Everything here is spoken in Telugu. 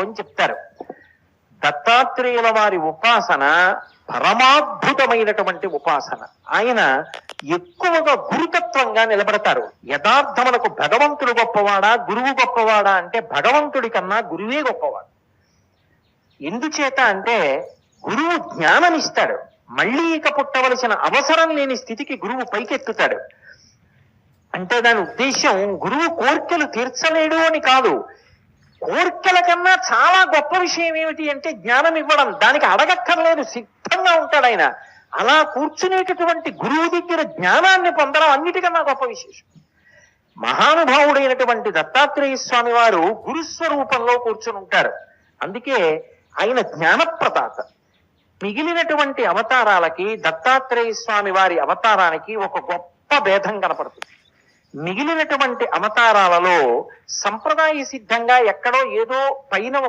అని చెప్తారు. దత్తాత్రేయుల వారి ఉపాసన పరమాద్భుతమైనటువంటి ఉపాసన. ఆయన ఎక్కువగా గురుతత్వంగా నిలబడతారు. యథార్థములకు భగవంతుడు గొప్పవాడా గురువు గొప్పవాడా అంటే భగవంతుడి కన్నా గురువే గొప్పవాడు. ఎందుచేత అంటే గురువు జ్ఞానమిస్తాడు. మళ్ళీ ఇక పుట్టవలసిన అవసరం లేని స్థితికి గురువు పైకెత్తుతాడు. అంటే దాని ఉద్దేశం గురువు కోర్కెలు తీర్చలేడు అని కాదు. కోరికల కన్నా చాలా గొప్ప విషయం ఏమిటి అంటే జ్ఞానం ఇవ్వడం. దానికి అడగక్కర్లేదు సిద్ధంగా ఉంటాడు ఆయన. అలా కూర్చునేటటువంటి గురువు దగ్గర జ్ఞానాన్ని పొందడం అన్నిటికన్నా గొప్ప విశేషం. మహానుభావుడైనటువంటి దత్తాత్రేయ స్వామి వారు గురుస్వరూపంలో కూర్చుని ఉంటారు. అందుకే ఆయన జ్ఞానప్రదాత. మిగిలినటువంటి అవతారాలకి దత్తాత్రేయ స్వామి వారి అవతారానికి ఒక గొప్ప భేదం కనపడుతుంది. మిగిలినటువంటి అవతారాలలో సంప్రదాయ సిద్ధంగా ఎక్కడో ఏదో పైన